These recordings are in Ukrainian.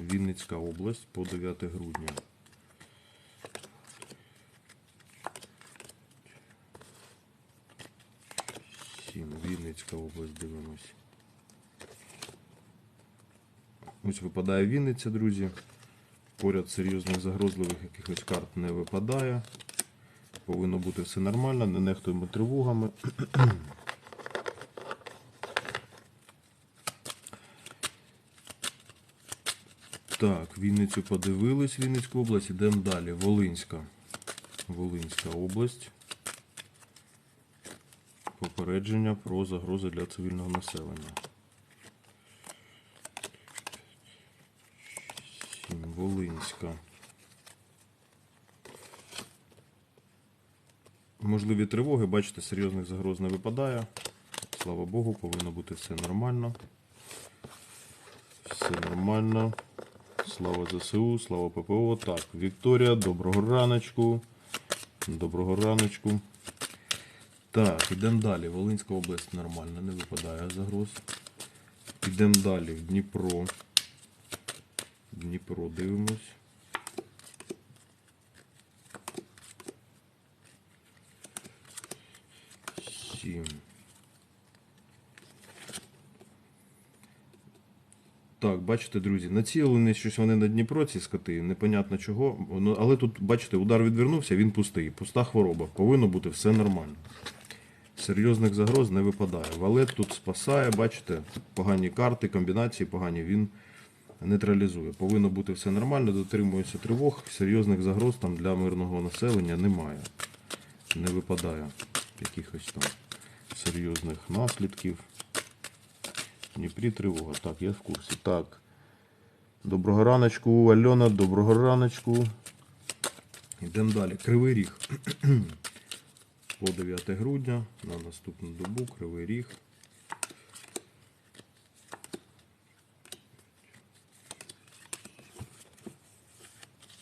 Вінницька область по 9 грудня. Сім. Вінницька область дивимось. Ось випадає Вінниця, друзі. Поряд серйозних загрозливих якихось карт не випадає. Повинно бути все нормально, не нехтуємо тривогами. Так, Вінницю подивились, Вінницьку область. Ідемо далі. Волинська. Волинська область. Попередження про загрози для цивільного населення. Волинська. Можливі тривоги, бачите, серйозних загроз не випадає. Слава Богу, повинно бути все нормально. Все нормально. Слава ЗСУ, слава ППО. Так, Вікторія, доброго раночку. Доброго раночку. Так, ідемо далі. Волинська область нормально, не випадає загроз. Ідемо далі. В Дніпро. Дніпро дивимось. Сім. Так, бачите, друзі, націлені щось вони на Дніпро, ці скоти, непонятно чого. Але тут, бачите, удар відвернувся, він пустий. Пуста хвороба. Повинно бути все нормально. Серйозних загроз не випадає. Валет тут спасає, бачите, погані карти, комбінації погані, він нейтралізує. Повинно бути все нормально, дотримується тривог, серйозних загроз там для мирного населення немає. Не випадає якихось там серйозних наслідків. Дніпрі тривога. Так, я в курсі. Так. Доброго раночку, Альона, доброго раночку. Йдемо далі. Кривий ріг. По 9 грудня на наступну добу Кривий Ріг.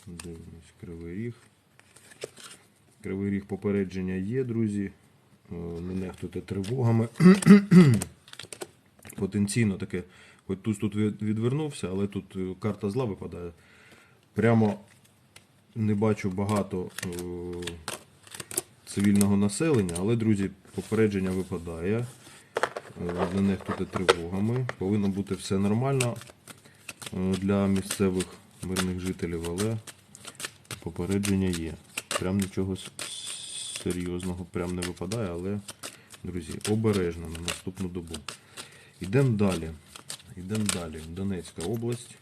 Дивимось Кривий Ріг. Кривий Ріг попередження є, друзі. Е, Не нехтуйте тривогами. Потенційно таке, хоч туз тут відвернувся, але тут е, карта зла випадає. Прямо не бачу багато е, цивільного населення, але, друзі, попередження випадає. Е, Не нехтуйте тривогами. Повинно бути все нормально для місцевих мирних жителів, але попередження є. Прям нічого серйозного прям не випадає, але, друзі, обережно на наступну добу. Йдемо далі. Йдемо далі. Донецька область.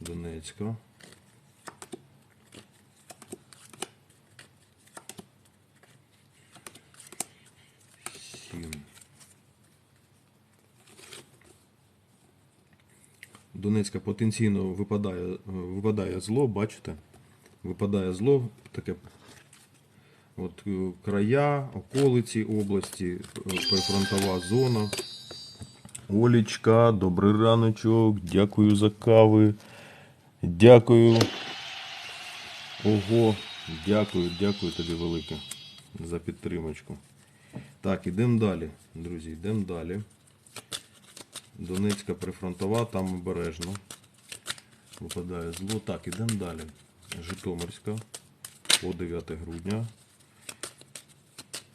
Донецька. Донецька потенційно випадає, випадає зло, бачите? Випадає зло, таке от е, края, околиці області, е, прифронтова зона. Олічка, добрий раночок, дякую за кави. Дякую. Ого, дякую, дякую тобі велике за підтримочку. Так, ідемо далі, друзі, йдемо далі. Донецька прифронтова, там обережно. Випадає зло. Так, ідемо далі. Житомирська по 9 грудня.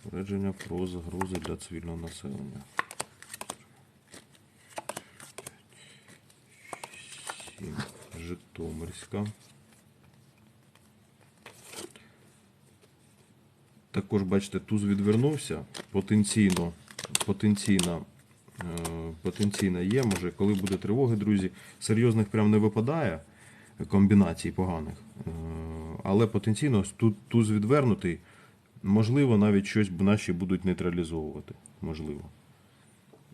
Попередження про загрози для цивільного населення. Сім. Житомирська. Також, бачите, туз відвернувся. Потенційно, потенційно, е, потенційно є. Може, коли буде тривоги, друзі, серйозних прям не випадає комбінацій поганих. Е, Але потенційно тут туз відвернутий. Можливо, навіть щось наші будуть нейтралізовувати. Можливо.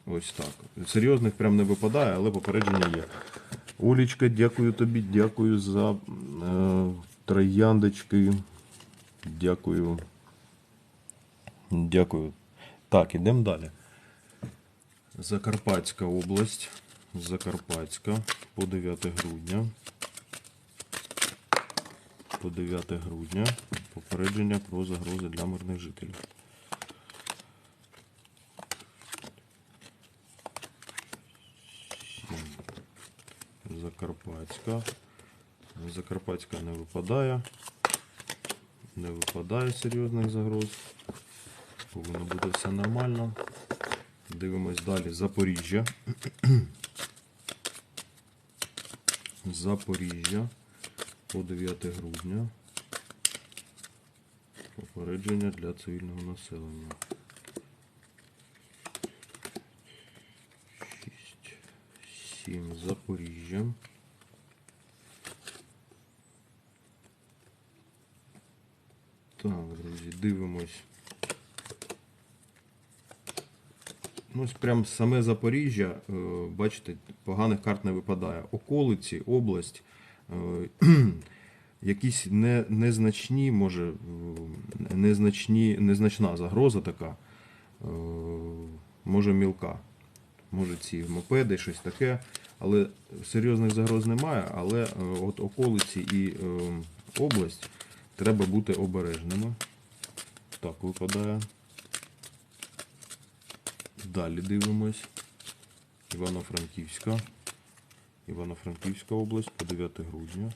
Ось так. Серйозних прям не випадає, але попередження є. Олічка, дякую тобі, дякую за е, трояндочки. Дякую. Дякую. Так, ідемо далі. Закарпатська область. Закарпатська по 9 грудня. По 9 грудня. Попередження про загрози для мирних жителів. Закарпатська. Закарпатська. Не випадає. Не випадає серйозних загроз. Повинно бути все нормально. Дивимось далі. Запоріжжя. Запоріжжя по 9 грудня. Попередження для цивільного населення. 6, 7 Запоріжжя. Так, друзі, дивимось. Ну, ось прям саме Запоріжжя, е, бачите, поганих карт не випадає. Околиці, область, е, якісь не, незначні, може, е, незначні, незначна загроза така, може мілка. Може ці мопеди, щось таке. Але серйозних загроз немає, але от околиці і область треба бути обережними. Так, випадає. Далі дивимось. Івано-Франківська. Івано-Франківська область по 9 грудня.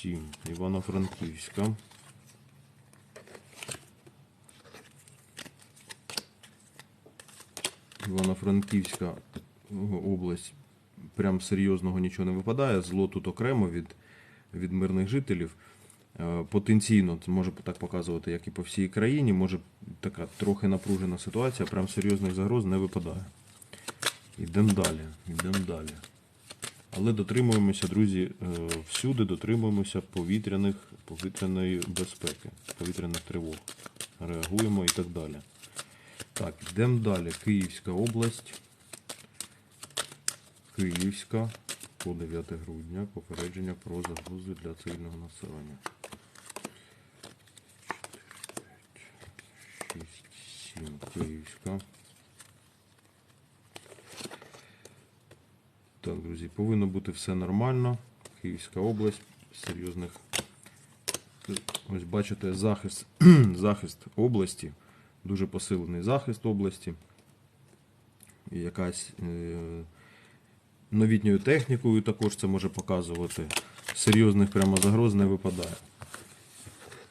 Сім. Івано-Франківська. Івано-Франківська е, область прям серйозного нічого не випадає. Зло тут окремо від, від мирних жителів. Е, Потенційно це може так показувати, як і по всій країні. Може така трохи напружена ситуація, прям серйозних загроз не випадає. Йдемо далі, йдемо далі. Але дотримуємося, друзі, е, всюди дотримуємося повітряних, повітряної безпеки, повітряних тривог. Реагуємо і так далі. Так, йдемо далі. Київська область. Київська по 9 грудня. Попередження про загрози для цивільного населення. 6, 7. Київська. Так, друзі, повинно бути все нормально. Київська область. Серйозних. Ось бачите, захист, захист області. Дуже посилений захист області. І якась е, новітньою технікою також це може показувати. Серйозних прямо загроз не випадає.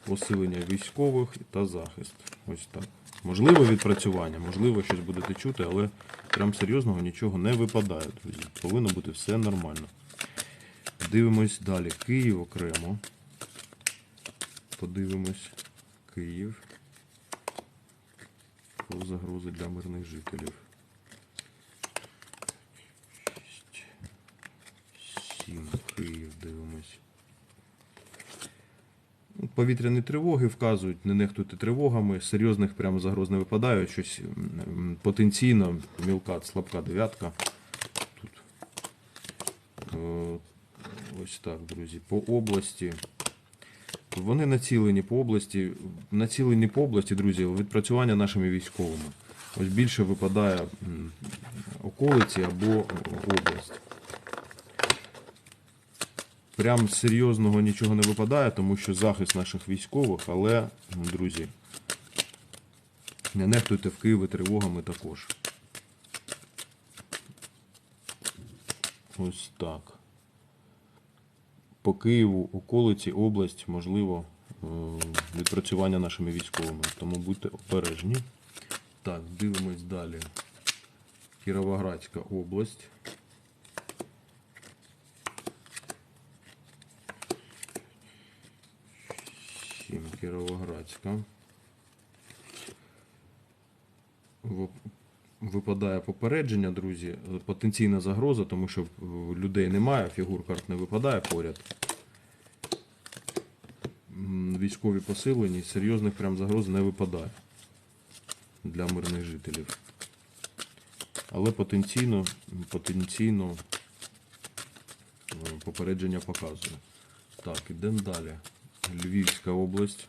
Посилення військових та захист. Ось так. Можливо відпрацювання, можливо, щось будете чути, але прям серйозного нічого не випадає, друзі. Повинно бути все нормально. Дивимось далі. Київ окремо. Подивимось. Київ. Про загрози для мирних жителів. 7. Київ дивимось. Повітряні тривоги вказують, не нехтуйте тривогами, серйозних прямо загроз не випадає, щось потенційно мілка, слабка дев'ятка. Тут. Е, Ось так, друзі. По області. Вони націлені по області, націлені по області, друзі, відпрацювання нашими військовими. Ось більше випадає околиці або область. Прям серйозного нічого не випадає, тому що захист наших військових, але, друзі, не нехтуйте в Києві тривогами також. Ось так. По Києву, околиці, область, можливо, е, відпрацювання нашими військовими. Тому будьте обережні. Так, дивимось далі. Кіровоградська область. Сім Кіровоградська. Випадає попередження, друзі. Потенційна загроза, тому що людей немає, фігур карт не випадає поряд. Військові посилені, серйозних прям загроз не випадає для мирних жителів. Але потенційно, потенційно е, попередження показує. Так, ідемо далі. Львівська область.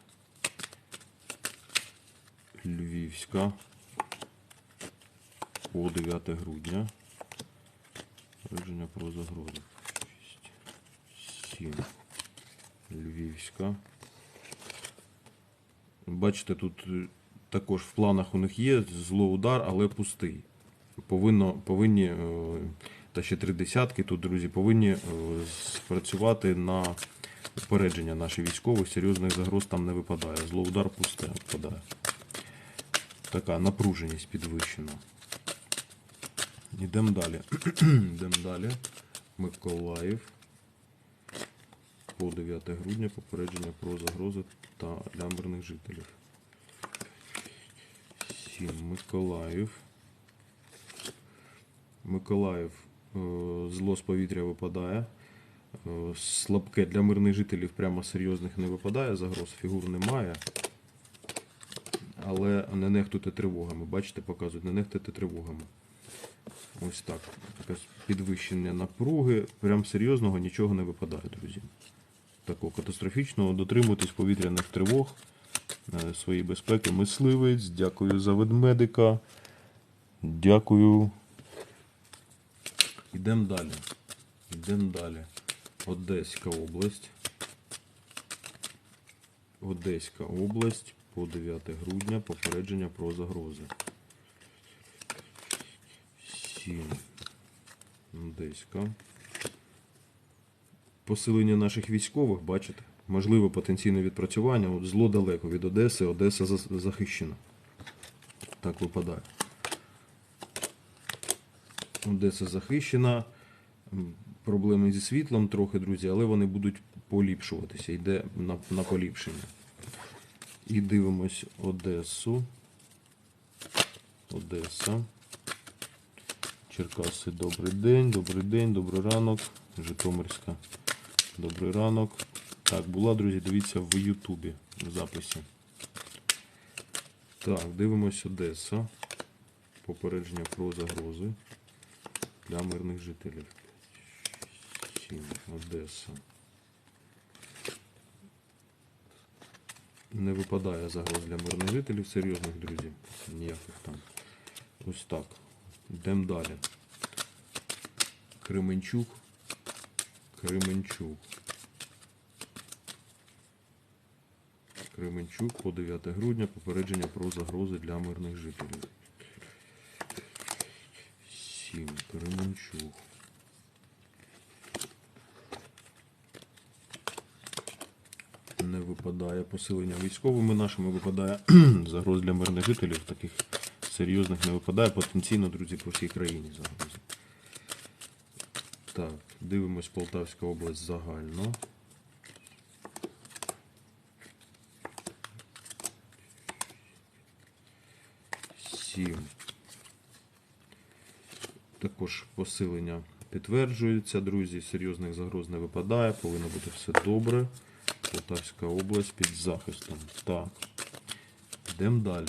Львівська. По 9 грудня. Попередження про загрози. 6, 7. Львівська. Бачите, тут е, також в планах у них є злоудар, але пустий. повинно, повинні, е, та ще три десятки тут, друзі, повинні е, спрацювати на упередження наших військових, серйозних загроз там не випадає. Злоудар пусте випадає. Така напруженість підвищена. Йдемо далі. Йдемо далі. Миколаїв. По 9 грудня попередження про загрози та для мирних жителів. 7. Миколаїв. Миколаїв. е, Зло з повітря випадає. Е, Слабке для мирних жителів прямо серйозних не випадає, загроз фігур немає. Але не нехтуйте тривогами. Бачите, показують, не нехтуйте тривогами. Ось так. Якесь підвищення напруги. Прям серйозного нічого не випадає, друзі. Такого катастрофічного. Дотримуйтесь повітряних тривог е, своєї безпеки. Мисливець, дякую за ведмедика. Дякую. Йдемо далі. Йдемо далі. Одеська область. Одеська область по 9 грудня попередження про загрози. 7. Одеська. Посилення наших військових, бачите? Можливе потенційне відпрацювання. От зло далеко від Одеси, Одеса захищена. Так випадає. Одеса захищена. Проблеми зі світлом трохи, друзі, але вони будуть поліпшуватися. Йде на, на поліпшення. І дивимось Одесу. Одеса. Черкаси, добрий день, добрий день, добрий ранок. Житомирська. Добрий ранок. Так, була, друзі, дивіться в Ютубі в записі. Так, дивимось Одеса. Попередження про загрози для мирних жителів. 7. Одеса. Не випадає загроз для мирних жителів, серйозних друзів. Ніяких там. Ось так. Йдемо далі. Кременчук. Кременчук. Кременчук по 9 грудня попередження про загрози для мирних жителів. 7. Кременчук. Не випадає посилення військовими нашими, випадає загроз для мирних жителів. Таких серйозних не випадає. Потенційно, друзі, по всій країні загрози. Так, дивимось Полтавська область загально. Сім. Також посилення підтверджується, друзі. Серйозних загроз не випадає, повинно бути все добре. Полтавська область під захистом. Так. Йдемо далі.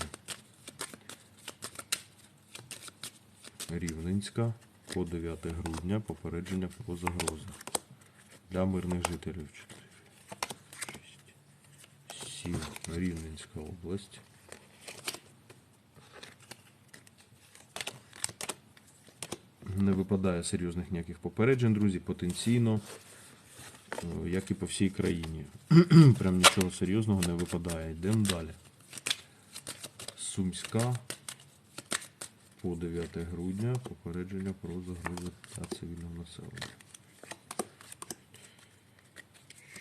Рівненська по 9 грудня попередження про загрози. Для мирних жителів 4, 6, 7. Рівненська область. Не випадає серйозних ніяких попереджень, друзі, потенційно, як і по всій країні. Прям нічого серйозного не випадає. Йдемо далі. Сумська по 9 грудня попередження про загрози для цивільного населення.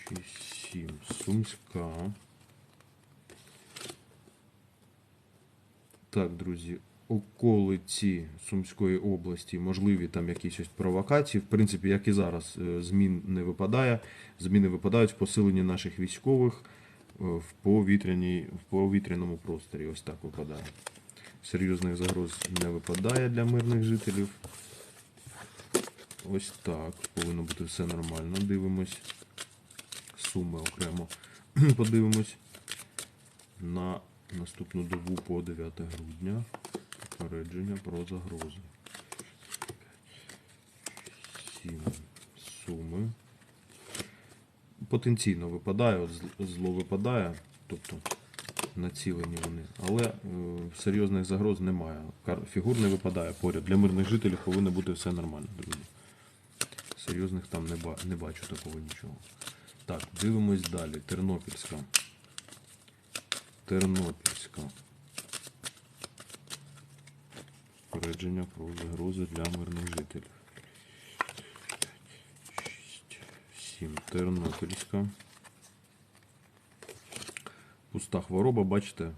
6, 7. Сумська. Так, друзі, околиці Сумської області можливі там якісь провокації. В принципі, як і зараз, е, змін не випадає. Зміни випадають в посиленні наших військових е, в, повітряній, в повітряному просторі. Ось так випадає. Серйозних загроз не випадає для мирних жителів. Ось так. Повинно бути все нормально. Дивимось. Суми окремо. Подивимось на наступну добу по 9 грудня. Попередження про загрози. 7 суми. Потенційно випадає, от зло випадає, тобто націлені вони. Але е, серйозних загроз немає. Фігур не випадає поряд. Для мирних жителів повинно бути все нормально, друзі. Серйозних там не, ба- не бачу такого нічого. Так, дивимось далі. Тернопільська. Тернопільська. Попередження про загрози для мирних жителів. 7. Тернопільська. Пуста хвороба, бачите, е,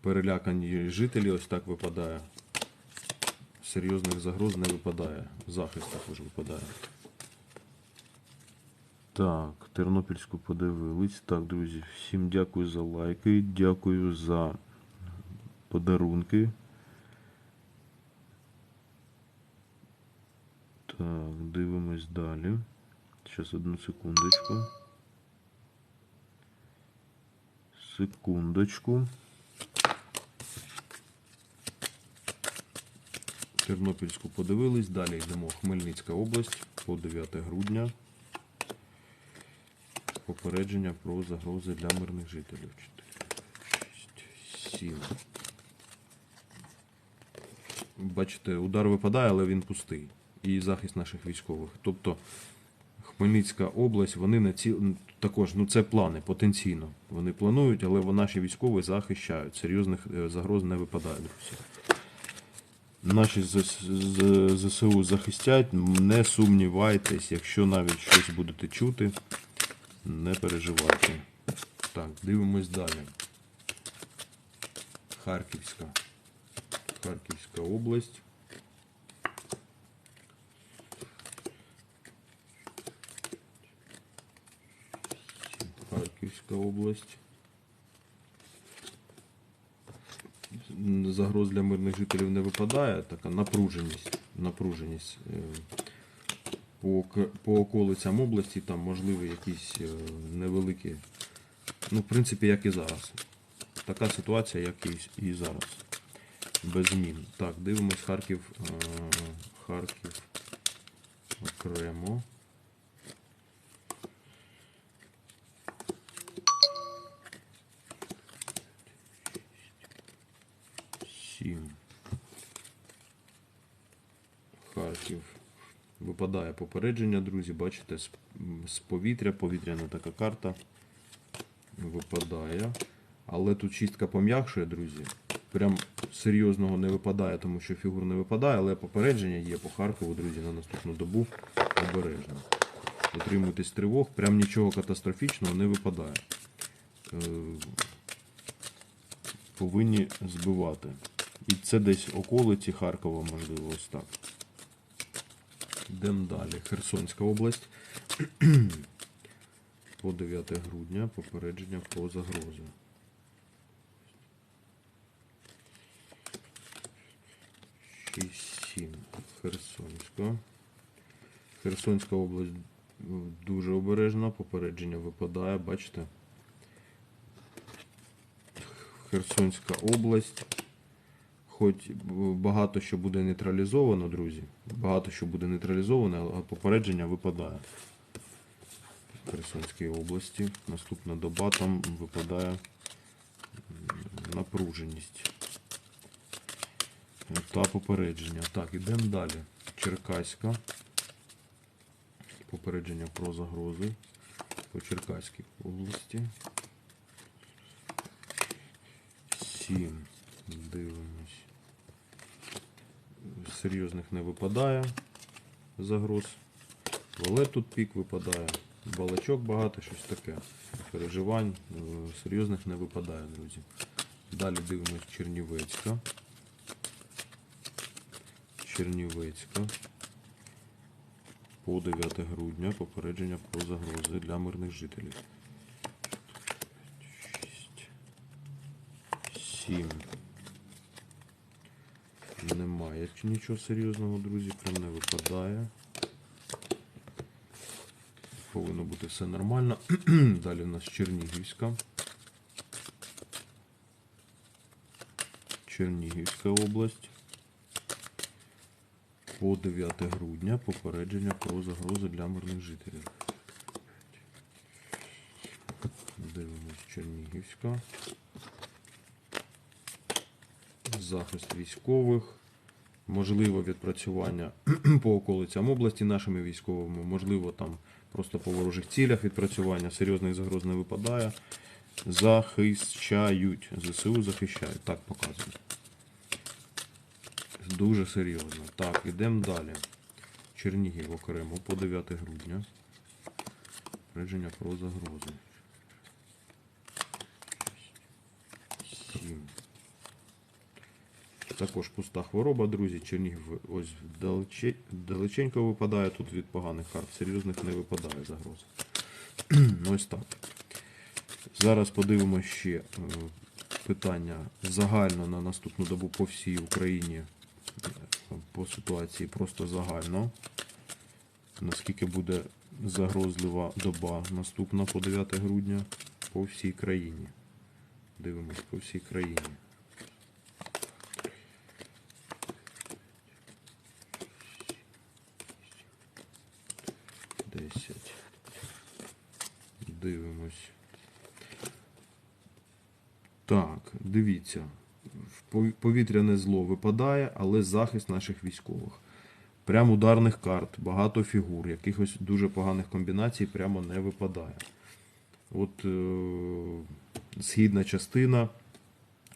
перелякані жителі ось так випадає. Серйозних загроз не випадає. Захист також випадає. Так, Тернопільську подивились. Так, друзі, всім дякую за лайки, дякую за подарунки. Так, дивимось далі. Зараз одну секундочку. Секундочку. Тернопільську подивились. Далі йдемо Хмельницька область по 9 грудня. Попередження про загрози для мирних жителів. 4, 6, 7. Бачите, удар випадає, але він пустий. І захист наших військових. Тобто Хмельницька область, вони на також, ну це плани потенційно. Вони планують, але наші військові захищають. Серйозних е, загроз не випадає, друзі. Наші ЗСУ захистять, не сумнівайтесь, якщо навіть щось будете чути, не переживайте. Так, дивимось далі. Харківська. Харківська область. Харківська область. Загроз для мирних жителів не випадає, така напруженість. Напруженість. е, По, по околицям області там можливі якісь е, невеликі. Ну, в принципі, як і зараз. Така ситуація, як і, і зараз. Без змін. Так, дивимось Харків. е, Харків окремо. Сім. Харків. Випадає попередження, друзі. Бачите, з, повітря, повітряна така карта. Випадає. Але тут чистка пом'якшує, друзі. Прям серйозного не випадає, тому що фігур не випадає, але попередження є по Харкову, друзі, на наступну добу. Обережно. Дотримуйтесь тривог, прям нічого катастрофічного не випадає. Е, повинні збивати. І це десь околиці Харкова, можливо, ось так. Йдемо далі. Херсонська область. По 9 грудня попередження про загрози. Шість, сім. Херсонська. Херсонська область дуже обережна, попередження випадає, бачите? Херсонська область. Хоч багато що буде нейтралізовано, друзі. Багато що буде нейтралізовано, а попередження випадає. В Херсонській області. Наступна доба там випадає напруженість. Та попередження. Так, ідемо далі. Черкаська. Попередження про загрози по Черкаській області. 7. Дивимось. Серйозних не випадає загроз. Але тут пік випадає. Балачок багато, щось таке. Переживань е, серйозних не випадає, друзі. Далі дивимось Чернівецька. Чернівецька. По 9 грудня попередження про загрози для мирних жителів. 6. 7. Немає нічого серйозного, друзі, прям не випадає. Повинно бути все нормально. Далі у нас Чернігівська. Чернігівська область. По 9 грудня попередження про загрози для мирних жителів. Дивимось Чернігівська. Захист військових. Можливо, відпрацювання по околицям області нашими військовими, можливо, там просто по ворожих цілях відпрацювання, серйозних загроз не випадає. Захищають. ЗСУ захищають. Так показує. Дуже серйозно. Так, ідемо далі. Чернігів окремо по 9 грудня. Попередження про загрози. Сім. Також пуста хвороба, друзі. Чернігів ось далеченько випадає тут від поганих карт. Серйозних не випадає загроз. ось так. Зараз подивимося ще е, питання загально на наступну добу по всій Україні е, по ситуації просто загально. Наскільки буде загрозлива доба наступна по 9 грудня по всій країні. Дивимось по всій країні. Десять. Дивимось. Так, дивіться. Повітряне зло випадає, але захист наших військових. Прям ударних карт, багато фігур, якихось дуже поганих комбінацій прямо не випадає. От е- східна частина,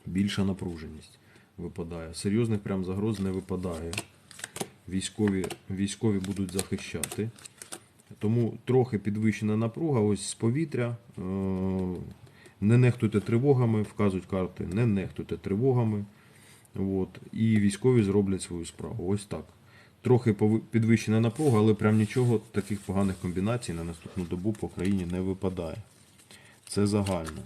більша напруженість випадає. Серйозних прям загроз не випадає. Військові, військові будуть захищати. Тому трохи підвищена напруга ось з повітря. Е, Не нехтуйте тривогами, вказують карти, не нехтуйте тривогами. От, і військові зроблять свою справу. Ось так. Трохи підвищена напруга, але прям нічого таких поганих комбінацій на наступну добу по країні не випадає. Це загально.